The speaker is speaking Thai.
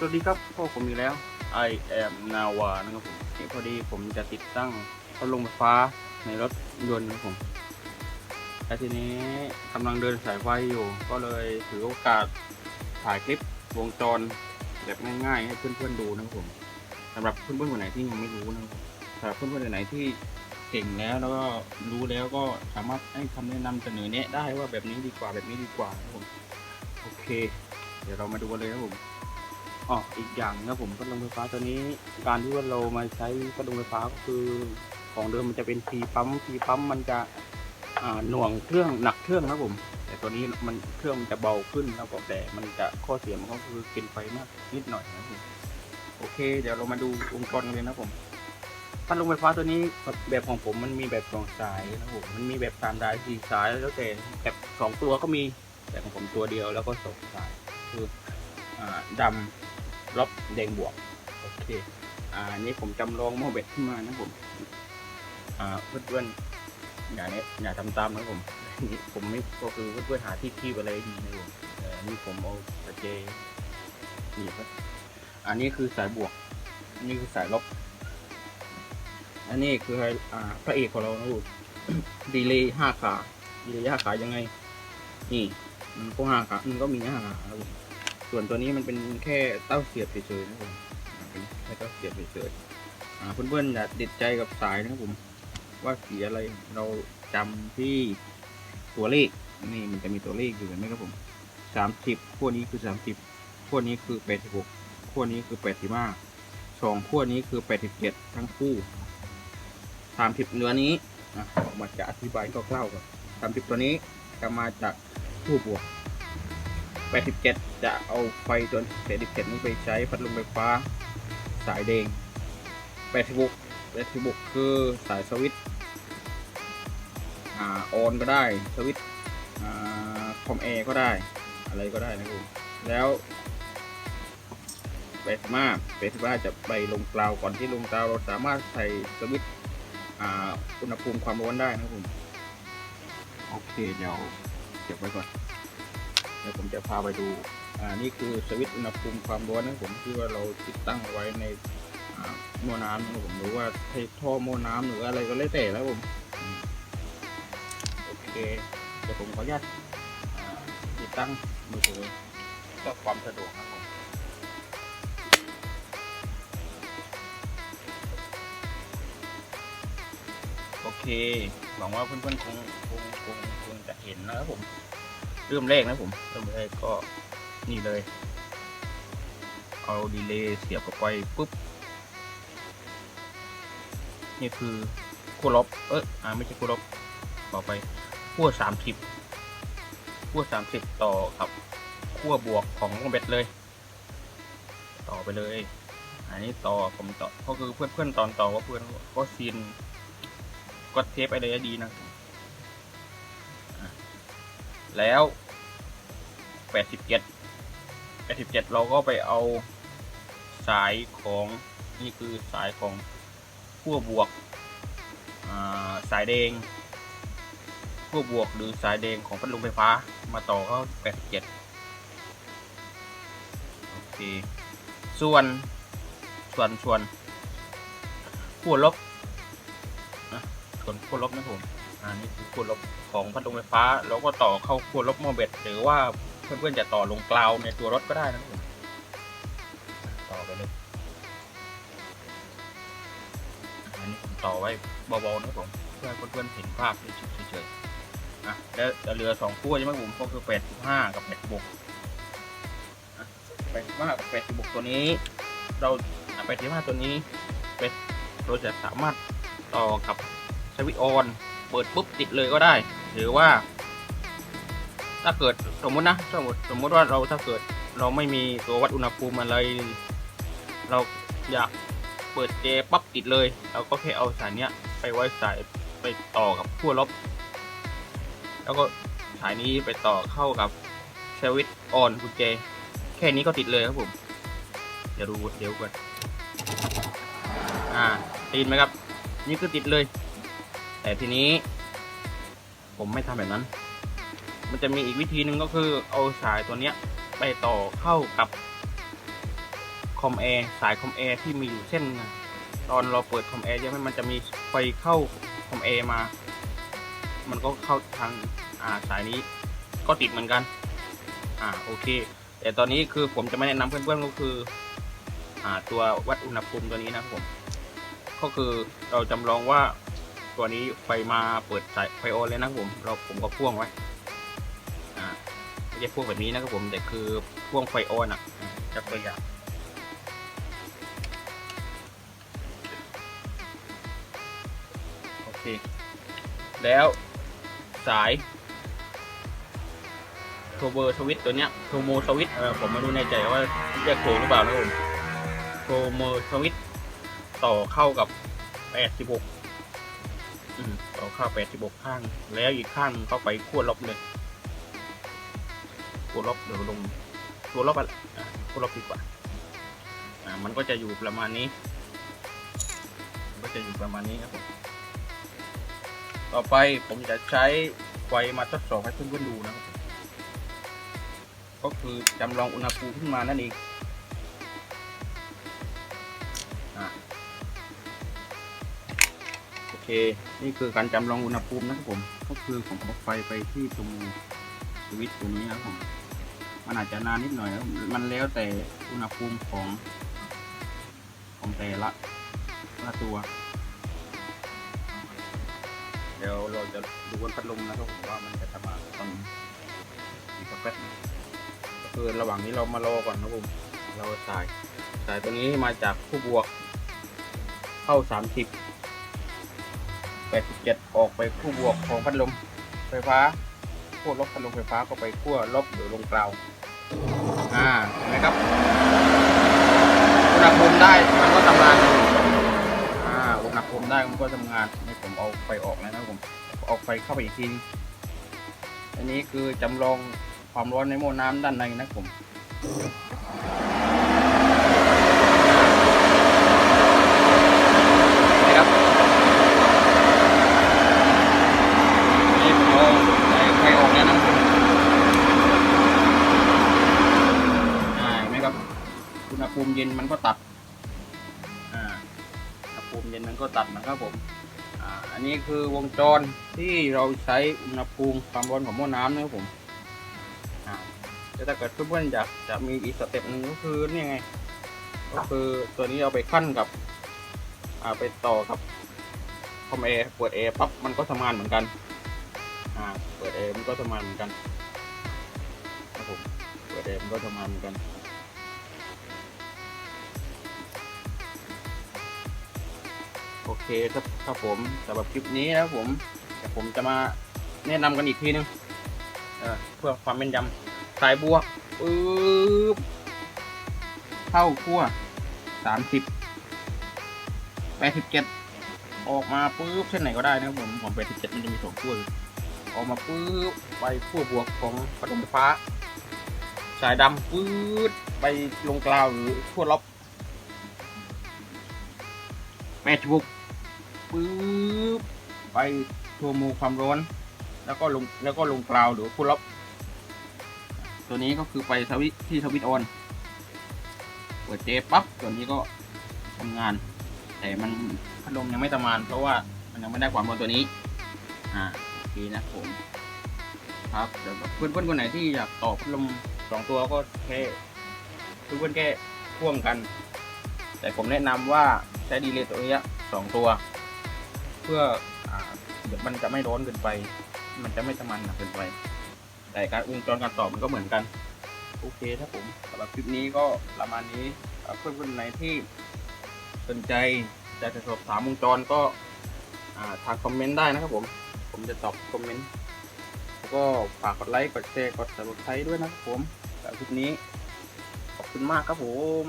สวัสดีครับพ่อผมอีกแล้ว I am Nawa นะครับผมนี่พอดีผมจะติดตั้งพัดลมไฟฟ้าในรถยนต์นะครับผมและทีนี้กำลังเดินสายไฟอยู่ ก็เลยถือโอกาสถ่ายคลิปวงจรแบบง่ายๆให้เพื่อนๆดูนะครับผมสำหรับเพื่อนๆคนไหนที่ยังไม่รู้นะครับสำหรับเพื่อนๆคนไหนที่เก่งแล้วแล้วก็รู้แล้วก็สามารถให้คำแนะนำเสนอแนะได้ว่าแบบนี้ดีกว่าแบบนี้ดีกว่านะครับผมโอเค เดี๋ยวเรามาดูกันเลยครับผม อ๋ออีกอย่างนะผมพัดลมไฟฟ้าตัวนี้ การที่ว่าเรามาใช้พัดลมไฟฟ้าก็คือของเดิมมันจะเป็นทีปั๊มทีปั๊มมันจะหน่วงเครื่องหนักเครื่องนะผม แต่ตัวนี้มันเครื่องมันจะเบาขึ้นแล้วก็แต่มันจะข้อเสียมันก็คือกินไฟมากนิดหน่อยนะผมโอเค เดี๋ยวเรามาดูวงจรกันเลยนะครับผมพัดลมไฟฟ้าตัวนี้แบบของผมมันมีแบบสองสายนะผมมันมีแบบสามสายสี่สายแล้วแต่แบบสองตัวก็มีแต่ของผมตัวเดียวแล้วก็สองสายคืออ่าดำ ลบแดงบวก โอเค อ่าอันนี้ผมจำลองหม้อเบ็ดขึ้นมานะผม อ่าเพื่อนๆอย่าเนี้ยอย่าทำตามนะผมนี่ผมไม่ก็คือเพื่อนๆหาที่คีบอะไรดีนะผมเอออันนี่ผมเอาสเจนี่ครับอันนี้คือสายบวกนนี้คือสายลบ อันนี้คืออ่าพระเอกของเรานะผมดีเลย์ห้าขาดีเลย์ห้าขายังไง นี่ มันก็ห้าขามันก็มีห้าขาครับผม ส่วนตัวนี้มันเป็นแค่เต้าเสียบเฉยๆนะครับผมเป็นแค่เต้าเสียบเฉยๆเพื่อนๆอย่าติดใจกับสายนะครับผม ว่าสีอะไรเราจำที่ตัวเลขนี่มันจะมีตัวเลขอยู่เห็นไหมครับผมสามสิบขั้วนี้คือสามสิบขั้วนี้คือแปดสิบหกขั้วนี้คือแปดสิบห้าสองขั้วนี้คือแปดสิบเจ็ดทั้งคู่สามสิบเนื้อนี้อะผมมาจะอธิบายคร่าวๆก่อนสามสิบตัวนี้จะมาจากคู่บวก 87 จะเอาไฟตัว87นี้ไปใช้พัดลมไฟฟ้าสายแดง86 86คือสายสวิตอ่าออนก็ได้สวิตอ่าคอมแอร์ก็ได้ อะไรก็ได้นะครับผมแล้ว85 85จะไปลงกราวก่อนที่ลงกราวเราสามารถใส่สวิตอ่าอุณหภูมิความร้อนได้นะครับผมโอเคเดี๋ยวเก็บไว้ก่อน เดี๋ยวผมจะพาไปดู อ่า นี่คือสวิตช์อุณหภูมิความร้อนนะผมที่ว่าเราติดตั้งไว้ในอ่าหม้อน้ำนะผมหรือว่าใช้ท่อหม้อน้ำหรืออะไรก็แล้วแต่แล้วผม โอเค เดี๋ยวผมขออนุญาตติดตั้งมือถือเพื่อความสะดวกนะครับผมโอเค หวังว่าเพื่อนๆคงคงคงคงจะเห็นนะครับผม เริ่มแรกนะผม เริ่มแรกก็นี่เลย เอาดีเลย์เสียบเข้าไปปุ๊บ นี่คือขั้วลบเอออ่าไม่ใช่ขั้วลบต่อไปขั้วสามสิบขั้วสามสิบต่อกับขั้วบวกของวงเบ็ดเลย ต่อไปเลย อันนี้ต่อผมต่อก็คือเพื่อนเพื่อนๆตอนต่อก็เพื่อนก็ซีนก็เทปอะไรให้ดีนะ แล้ว87 87เราก็ไปเอาสายของนี่คือสายของขั้วบวกสายแดงขั้วบวกหรือสายแดงของพัดลมไฟฟ้ามาต่อเข้า87โอเคส่วนส่วนส่วนขั้วลบนะส่วนขั้วลบนะผม อันนี้คือขั้วลบของพัดลมไฟฟ้าแล้วก็ต่อเข้าขั้วลบหม้อเบ็ด หรือว่าเพื่อนๆจะต่อลงกลาวในตัวรถก็ได้นะครับผมต่อไปเลยอันนี้ผมต่อไว้เบาๆนะผมเพื่อให้เพื่อนๆเห็นภาพเฉยๆอะแล้วจะเหลือสองขั้วใช่ไหมผมก็คือแปดสิบห้ากับแปดบวกแปดสิบห้ากับแปดสิบวกตัวนี้ เราแปดสิบห้าตัวนี้เป็นเราจะสามารถต่อกับสวิตช์ออน เปิดปุ๊บติดเลยก็ได้ หรือว่า ถ้าเกิดสมมตินะสมมติสมมติว่าเราถ้าเกิดเราไม่มีตัววัดอุณหภูมิอะไร เราอยากเปิดเจปั๊บติดเลย เราก็แค่เอาสายเนี้ยไปไว้สายไปต่อกับขั้วลบ แล้วก็สายนี้ไปต่อเข้ากับสวิตช์ออนกุญแจแค่นี้ก็ติดเลยครับผม เดี๋ยวดูเดี๋ยวก่อนอ่าติดไหมครับ นี่คือติดเลย แต่ทีนี้ ผมไม่ทำแบบนั้น มันจะมีอีกวิธีหนึ่งก็คือเอาสายตัวเนี้ย ไปต่อเข้ากับคอมแอร์สายคอมแอร์ที่มีอยู่เส้นนะตอนเราเปิดคอมแอร์ใช่ไหมมันจะมีไฟเข้าคอมแอร์มา มันก็เข้าทางอ่าสายนี้ก็ติดเหมือนกัน อ่าโอเค แต่ตอนนี้คือผมจะไม่แนะนำเพื่อนๆก็คือ อ่าตัววัดอุณหภูมิตัวนี้นะครับผม ก็คือเราจำลองว่า ตัวนี้ไฟมาเปิดสายไฟออนเลยนะครับผม เราผมก็พ่วงไว้อ่าไม่ใช่พ่วงแบบนี้นะครับผม แต่คือพ่วงไฟออนอะจะตัวอย่างโอเค แล้วสายโทเบอร์สวิตตัวเนี้ยโทโมสวิตเออผมไม่รู้ในใจว่าเรียกถูกหรือเปล่านะผมโทโมสวิตต่อเข้ากับ 86 อืมต่อเข้า86ข้าง แล้วอีกข้างเข้าไปขั้วลบเลยขั้วลบเดี๋ยวลงขั้วลบอะขั้วลบดีกว่าอ่า มันก็จะอยู่ประมาณนี้ ก็จะอยู่ประมาณนี้ครับผมต่อไปผมจะใช้ไฟมาทดสอบให้เพื่อนๆดูนะครับ ก็คือจำลองอุณหภูมิขึ้นมานั่นเอง เคนี่คือการจำลองอุณหภูมินะครับผมก็คือผมเอาไฟไปที่ตรงสวิตช์ตัวนี้นะครับผมมันอาจจะนานนิดหน่อยมันแล้วแต่อุณหภูมิของ ของแต่ละละตัว เดี๋ยวเราจะดูบนพัดลมนะครับผมว่ามันจะทำงานตอนอีกสักแป๊บก็คือระหว่างนี้เรามารอก่อนนะครับผมเราสายสายตัวนี้มาจากคู่บวก เข้าสามสิบ แปดสิบเจ็ดออกไปคู่บวกของพัดลมไฟฟ้าขั้วลบพัดลมไฟฟ้าก็ไปขั้วลบหรือลงกล่าวอ่าเห็นไหมครับอุณหภูมิได้มันก็ทำงานอ่าอุณหภูมิได้มันก็ทำงานนี่ผมเอาไฟออกแล้วนะครับผมเอาไฟเข้าไปอีกทีอันนี้คือจำลองความร้อนในหม้อน้ำด้านในนะครับผมนี่ครับนี่ผมเอาไฟออกแล้วนะครับผมอ่าเห็นไหมครับอุณหภูมิเย็ นมันก็ตัดอ่าอุณหภูมิเย็นมันก็ตัดนะครับผมอ่าอันนี้คือวงจรที่เราใช้อุณหภูมิความร้อนของหม้อน้ำนะครับผมอ่าแต่ถ้าเกิดเพื่อนๆอยากจะมีอีกสเต็ปหนึ่งก็คือนี่ไง ก็คือตัวนี้เอาไปขั้นกับอ่าไปต่อกับคอมแอร์เปิดแอร์ปั๊บมันก็ทำงานเหมือนกันอ่าเปิดแอร์มันก็ทำงานเหมือนกันครับผมเปิดแอร์มันก็ทำงานเหมือนกัน เคครับครับผมสำหรับคลิปนี้นะครับผมเดี๋ยวผมจะมาแนะนำกันอีกทีนึงเออเพื่อความเป็นยำสายบัวปึ๊บเข้าขั้วสามสิบแปดสิบเจ็ดออกมาปึ๊บเส้นไหนก็ได้นะครับผมของแปดสิบเจ็ดมันจะมีสองขั้วอยู่ออกมาปึ๊บไปขั้วบวกของพัดลมไฟฟ้า สายดำปึ๊ดไปลงกลาวหรือขั้วลบแปดสิบหก ปึ๊บไปโทรโมความร้อน แล้วก็ลงแล้วก็ลงกราวหรือคูลล็อตัวนี้ก็คือไปสวิตที่สวิตออนเปิดเจปั๊บตัวนี้ก็ทำงาน แต่มันพัดลมยังไม่ทำงานเพราะว่ามันยังไม่ได้ความร้อนตัวนี้ อ่าโอเคนะผมครับเดี๋ยวเพื่อนเพื่อนๆคนไหนที่อยากต่อพัดลมสองตัวก็แค่เพื่อนเพื่อนแค่พ่วงกัน แต่ผมแนะนำว่าใช้ดีเลย์ตัวนี้สองตัว พื่ออเดี๋ยวมันจะไม่ร้อนเกินไป มันจะไม่ทำงานหนักเกินไป แต่การวงจรการต่อมันก็เหมือนกัน โอเคถ้าผมสำหรับคลิปนี้ก็ประมาณนี้อ่าเพื่อนคนไหนที่สนใจจะสอบถามวงจรก็ทางคอมเมนต์ได้นะครับผม ผมจะตอบคอมเมนต์แล้วก็ฝากกดไลค์กดแชร์กด subscribe ด้วยนะครับผมสำหรับคลิปนี้ขอบคุณมากครับผม